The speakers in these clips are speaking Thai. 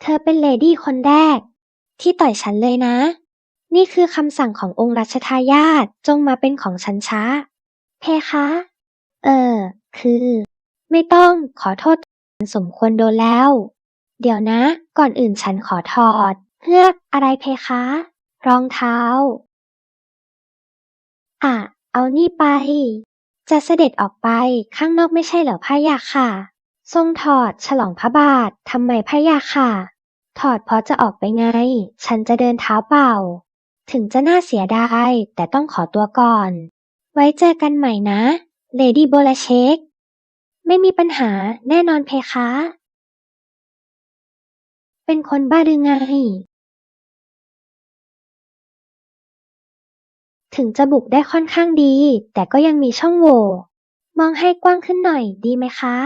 เธอเป็นเลดี้คนแรก ที่ต่อยฉันเลยนะ นี่คือคำสั่งขององค์รัชทายาทจงมาเป็นของฉันช้า เพคะ เออ คือ ไม่ต้องขอโทษฉันสมควรโดนแล้ว เดี๋ยวนะ ก่อนอื่นฉันขอถอดเฮือกอะไรเพคะ รองเท้า อะ เอานี่ไป จะเสด็จออกไปข้างนอกไม่ใช่เหรอพะยะค่ะ ทรงถอดฉลองพระบาททำไมพะยะค่ะ ถอดเพราะจะออกไปไง ฉันจะเดินเท้าเปล่า ถึงจะน่าเสียดาย แต่ต้องขอตัวก่อน ไว้เจอกันใหม่นะ เลดี้โบลาเชกไม่มีปัญหาแน่นอนเพคะ เป็นคนบ้าหรือไง ถึงจะบุกได้ค่อนข้างดี แต่ก็ยังมีช่องโหว่มองให้กว้างขึ้นหน่อยดีไหมคะ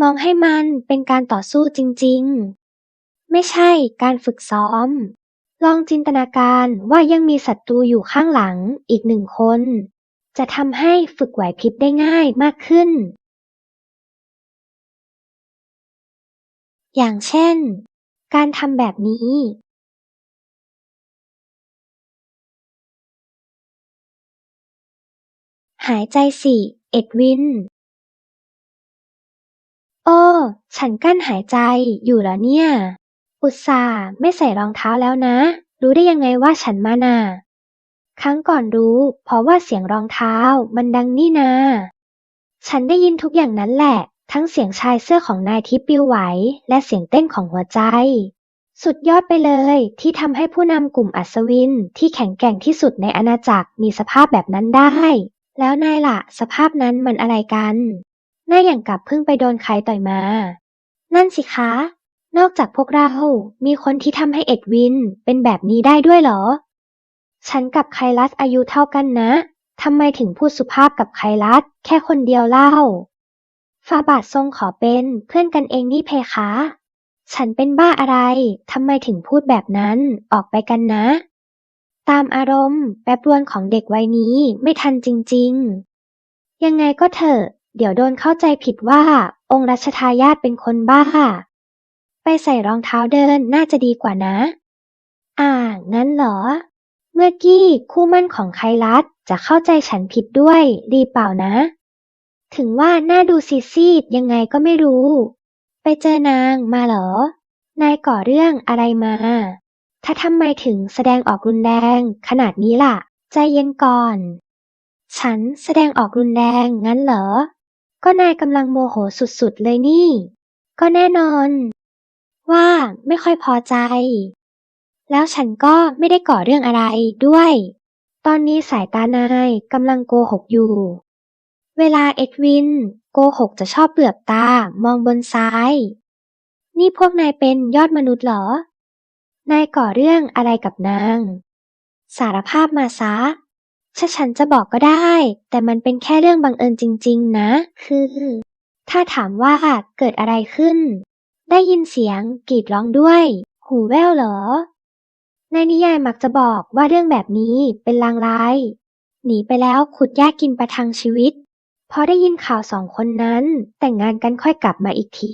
มองให้มันเป็นการต่อสู้จริง ๆ ไม่ใช่การฝึกซ้อม ลองจินตนาการว่ายังมีศัตรูอยู่ข้างหลังอีกหนึ่งคน จะทำให้ฝึกไหวพริบได้ง่ายมากขึ้น อย่างเช่น การทำแบบนี้หายใจสิเอ็ดวิน โอ้ ฉันกั้นหายใจอยู่เหรอเนี่ย อุตส่าห์ไม่ใส่รองเท้าแล้วนะ รู้ได้ยังไงว่าฉันมาน่ะ ครั้งก่อนรู้ เพราะว่าเสียงรองเท้ามันดังนี่นา ฉันได้ยินทุกอย่างนั้นแหละ ทั้งเสียงชายเสื้อของนายที่ปิวไหว และเสียงเต้นของหัวใจ สุดยอดไปเลยที่ทำให้ผู้นำกลุ่มอัศวินที่แข็งแกร่งที่สุดในอาณาจักรมีสภาพแบบนั้นได้ แล้วนายล่ะ สภาพนั้นมันอะไรกันน่าอย่างกับเพิ่งไปโดนใครต่อยมา นั่นสิคะ นอกจากพวกเรา มีคนที่ทำให้เอ็ดวิน เป็นแบบนี้ได้ด้วยเหรอ ฉันกับไคลัสอายุเท่ากันนะ ทำไมถึงพูดสุภาพกับไคลัส แค่คนเดียวเล่า ฟาบาททรงขอเป็นเพื่อนกันเองนี่เพคะ ฉันเป็นบ้าอะไร ทำไมถึงพูดแบบนั้น ออกไปกันนะ ตามอารมณ์แปรปรวนของเด็กวัยนี้ไม่ทันจริง ๆ ยังไงก็เถอะ เดี๋ยวโดนเข้าใจผิดว่า องค์รัชทายาทเป็นคนบ้า ไปใส่รองเท้าเดินน่าจะดีกว่านะ อ่า งั้นเหรอ เมื่อกี้คู่มั่นของไคลัสจะเข้าใจฉันผิดด้วย ดีเปล่านะ ถึงว่าหน้าดูซีดยังไงก็ไม่รู้ ไปเจอนางมาเหรอ นายก่อเรื่องอะไรมา ถ้าทำไมถึงแสดงออกรุนแรงขนาดนี้ล่ะ ใจเย็นก่อน ฉันแสดงออกรุนแรงงั้นเหรอ ก็นายกำลังโมโหสุดๆเลยนี่ ก็แน่นอน ว่าไม่ค่อยพอใจ แล้วฉันก็ไม่ได้ก่อเรื่องอะไรด้วย ตอนนี้สายตานายกำลังโกหกอยู่ เวลาเอ็ดวิน โกหกจะชอบเปลือบตามองบนซ้าย นี่พวกนายเป็นยอดมนุษย์เหรอ นายก่อเรื่องอะไรกับนาง สารภาพมาซะถ้าฉันจะบอกก็ได้ แต่มันเป็นแค่เรื่องบังเอิญจริง ๆ นะ คือ ถ้าถามว่าเกิดอะไรขึ้น ได้ยินเสียงกรีดร้องด้วย หูแว่วเหรอ ในนิยายมักจะบอกว่าเรื่องแบบนี้เป็นลางร้าย หนีไปแล้วขุดยากกินประทังชีวิต พอได้ยินข่าวสองคนนั้นแต่งงานกันค่อยกลับมาอีกที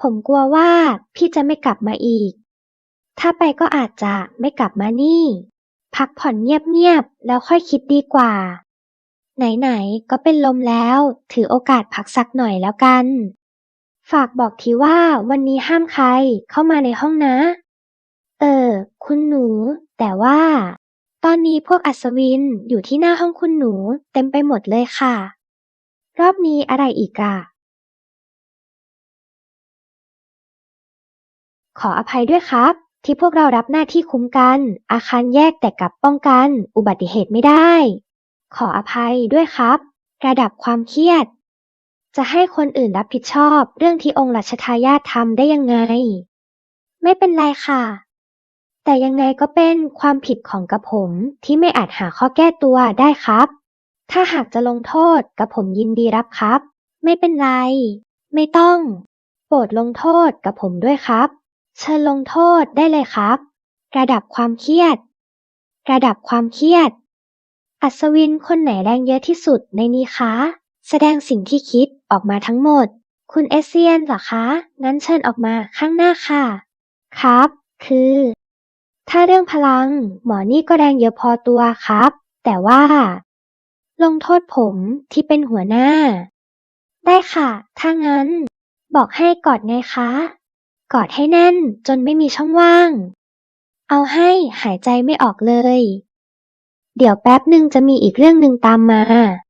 ผมกลัวว่าพี่จะไม่กลับมาอีก ถ้าไปก็อาจจะไม่กลับมานี่ พักผ่อนเงียบๆแล้วค่อยคิดดีกว่า ไหนๆ ก็เป็นลมแล้ว ถือโอกาสพักสักหน่อยแล้วกัน ฝากบอกทีว่าวันนี้ห้ามใครเข้ามาในห้องนะ เออ คุณหนู แต่ว่า ตอนนี้พวกอัศวินอยู่ที่หน้าห้องคุณหนูเต็มไปหมดเลยค่ะ รอบนี้อะไรอีกอะขออภัยด้วยครับ ที่พวกเรารับหน้าที่คุ้มกัน อาคารแยกแต่กลับป้องกัน อุบัติเหตุไม่ได้ ขออภัยด้วยครับ ระดับความเครียด จะให้คนอื่นรับผิดชอบเรื่องที่องค์รัชทายาททำได้ยังไง ไม่เป็นไรค่ะ แต่ยังไงก็เป็นความผิดของกระผมที่ไม่อาจหาข้อแก้ตัวได้ครับ ถ้าหากจะลงโทษกระผมยินดีรับครับ ไม่เป็นไร ไม่ต้อง โปรดลงโทษกับผมด้วยครับ เชิญลงโทษได้เลยครับ ระดับความเครียด ระดับความเครียด อัศวินคนไหนแรงเยอะที่สุดในนี้คะ แสดงสิ่งที่คิดออกมาทั้งหมด คุณเอเซียนเหรอคะ งั้นเชิญออกมาข้างหน้าค่ะ ครับ คือ ถ้าเรื่องพลัง หมอนี่ก็แรงเยอะพอตัวครับ แต่ว่า ลงโทษผมที่เป็นหัวหน้า ได้ค่ะ ถ้างั้น บอกให้กอดไงคะ กอดให้แน่นจนไม่มีช่องว่าง เอาให้หายใจไม่ออกเลย เดี๋ยวแป๊บหนึ่งจะมีอีกเรื่องหนึ่งตามมา